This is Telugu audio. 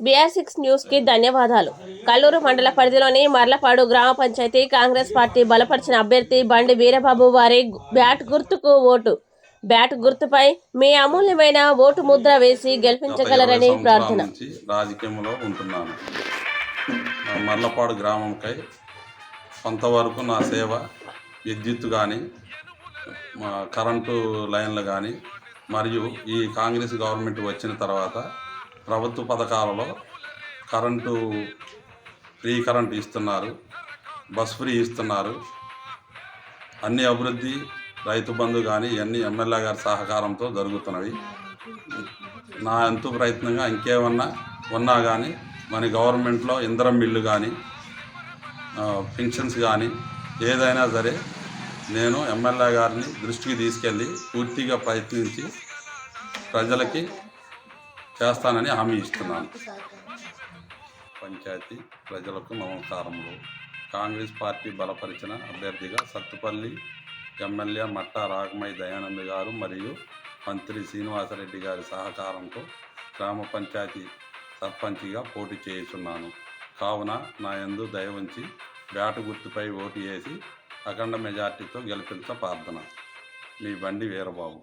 బీఆర్ సిక్స్ న్యూస్కి ధన్యవాదాలు. కల్లూరు మండల పరిధిలోని మర్లపాడు గ్రామ పంచాయతీ కాంగ్రెస్ పార్టీ బలపరిచిన అభ్యర్థి బండి వీరబాబు వారి బ్యాట్ గుర్తుకు ఓటు. బ్యాట్ గుర్తుపై మీ అమూల్యమైన ఓటు ముద్ర వేసి గెలిపించగలరని ప్రార్థన. రాజకీయంలో ఉంటున్నాను. మర్లపాడు గ్రామంకై కొంతవరకు నా సేవ విద్యుత్ కానీ మా కరెంటు లైన్లు కానీ మరియు ఈ కాంగ్రెస్ గవర్నమెంట్ వచ్చిన తర్వాత ప్రభుత్వ పథకాలలో కరెంటు ఫ్రీ కరెంటు ఇస్తున్నారు బస్ ఫ్రీ ఇస్తున్నారు. అన్ని అభివృద్ధి రైతు బంధు కానీ ఇవన్నీ ఎమ్మెల్యే గారి సహకారంతో జరుగుతున్నవి. నా ఎంతో ప్రయత్నంగా ఇంకేమన్నా ఉన్నా కానీ మన గవర్నమెంట్లో ఇంధనం బిల్లు కానీ పెన్షన్స్ కానీ ఏదైనా సరే నేను ఎమ్మెల్యే గారిని దృష్టికి తీసుకెళ్ళి పూర్తిగా ప్రయత్నించి ప్రజలకి చేస్తానని హామీ ఇస్తున్నాను. పంచాయతీ ప్రజలకు నమస్కారములు. కాంగ్రెస్ పార్టీ బలపరిచిన అభ్యర్థిగా సత్తుపల్లి ఎమ్మెల్యే మట్టా రాగమయ్య దయానంద్ గారు మరియు మంత్రి శ్రీనివాసరెడ్డి గారి సహకారంతో గ్రామ పంచాయతీ సర్పంచిగా పోటీ చేస్తున్నాను. కావున నా ఎందు దయ ఉంచి బ్యాటు గుర్తుపై ఓటు వేసి అఖండ మెజార్టీతో గెలిపించ ప్రార్థన. మీ బండి వీరబాబు.